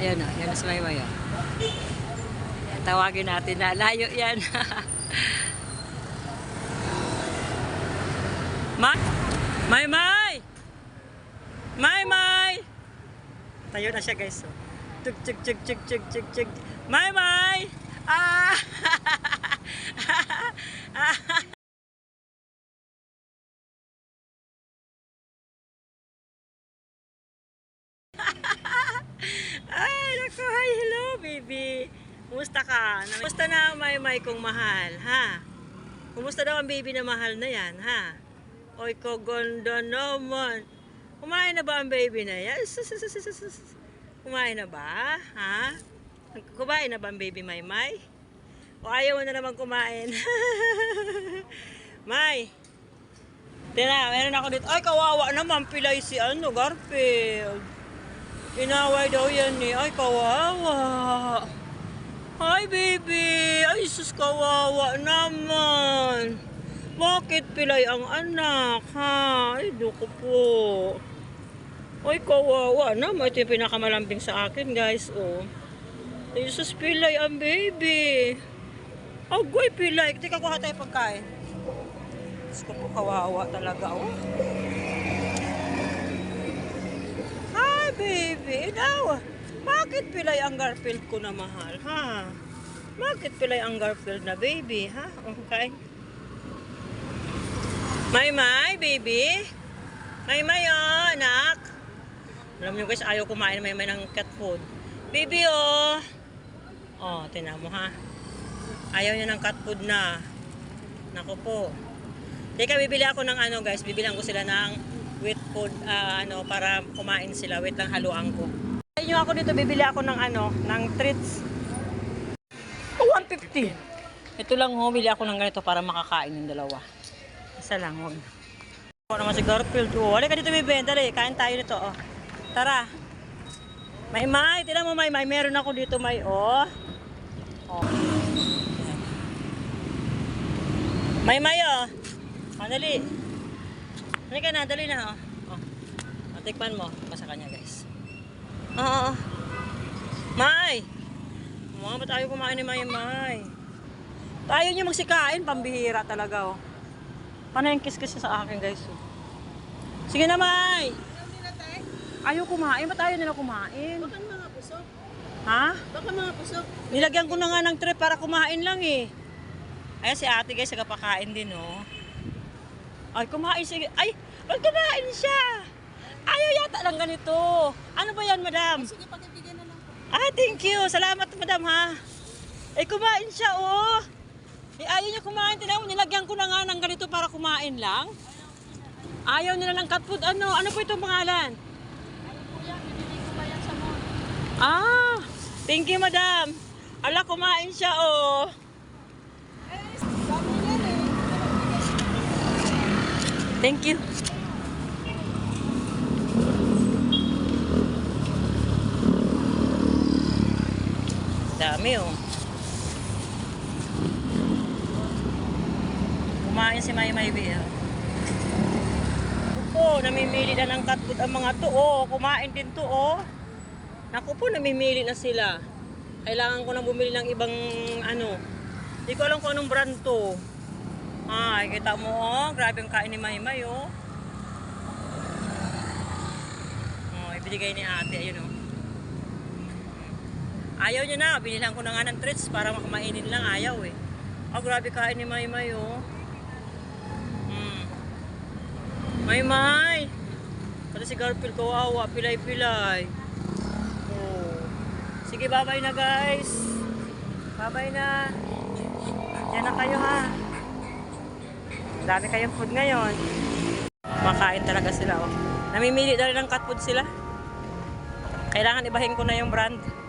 Ayan na, yan na si Maymay. oh. Tawagin natin na. Layo yan. Ma Maymay! Maymay! Tayo na siya guys. Oh. Tug, tug, tug, tug, tug, tug, tug. Maymay! Ah! Ay, naku, hi, hello, baby. Kumusta ka? Kumusta na ang may-may kong mahal, ha? Kumusta daw ang baby na mahal na yan, ha? Oy, kaganda naman. Kumain na ba ang baby na yan? Kumain na ba? Ha? Kumain na ba ang baby May-May? O ayaw na naman kumain? May, Tina, meron ako dito. Ay, kawawa naman. Pilay si ano, Garfield. Inaway daw yan eh. Ay, kawawa. Hi, baby. Ay, sus, kawawa naman. Bakit pilay ang anak, ha? Ay, duko po. Ay, kawawa naman. Ito yung pinakamalambing sa akin, guys. Oh. Ay, sus, pilay ang baby. Agoy, pilay. Tika, kuha tayo pagkain. Diyos ko po, kawawa talaga, oh. Hi, baby. Ikaw, bakit pilay ang Garfield ko na mahal, ha? Bakit pilay ang Garfield na baby, ha? Okay. May may, baby. May may, oh, anak. Alam niyo guys, ayaw kumain may may ng cat food. Baby, oh. Oh, tinan mo, ha? Ayaw niya ng cat food na. Nako po. Teka, bibili ako ng ano guys, bibilang ko sila ng wheat food, ah, ano, para kumain sila. Wait lang, haluan ko. Sa inyo ako dito, bibili ako ng ano, ng treats. Oh, 150. Ito lang ho, bili ako ng ganito para makakain yung dalawa. Isa lang, huwag. Ako naman si Garfield. Oh, halika dito, baby. Dali, kain tayo nito, oh. Tara. May may, tinan mo may may, meron ako dito may, oh. Oh. May may, oh. Oh, dali. Halika na, dali na, oh. Oh. oh tikman mo. Basta kanya, guys. Oo. Oh, oh. May! Mga ba't ayaw kumain ni May May? Tayo niya magsikain, pambihira talaga, oh. Paano yung kiss-kiss sa akin, guys? Oh. Sige na, May! Ayaw kumain. Ba't ayaw nila kumain? Baka mga pusok. Ha? Baka mga pusok. Nilagyan ko na nga ng tray para kumain lang eh. Ayan si ate guys, nagpapakain din oh. Ay, kumain siya. Ay, wag kumain siya. Ayaw yata lang ganito. Ano ba yan, madam? Sige, pag-ibigay na lang po. Ah, thank you. Salamat, madam, ha. Eh, kumain siya, oh. Eh, ayaw niya kumain. Tinawag, nilagyan ko na nga ng ganito para kumain lang. Ayaw nila ng cat food. Ano? Ano po itong pangalan? Kuya, bibigay ko pa yan sa mo. Ah, thank you, madam. Ala, kumain siya, oh. Eh, eh. Thank you. Dami oh. Kumain si May May Bea. Opo, namimili na ng food ang mga to oh. Kumain din to oh. Naku po, namimili na sila. Kailangan ko na bumili ng ibang ano. Hindi ko alam kung anong brand to. Ay, kita mo oh, grabe ang kain ni Maymay oh. Oh, ibinigay ni ate, ayun oh. Ayaw niya na, binilang ko na nga ng treats para makamainin lang, ayaw eh. Oh, grabe kain ni Maymay oh. Hmm. Maymay! Pati si Garfield kawawa, pilay-pilay. Oh. Sige, bye-bye na guys. Bye-bye na. Yan na kayo ha. Dami kayong food ngayon. Makain talaga sila. Oh. Namimili na rin ng cat food sila. Kailangan ibahin ko na yung brand.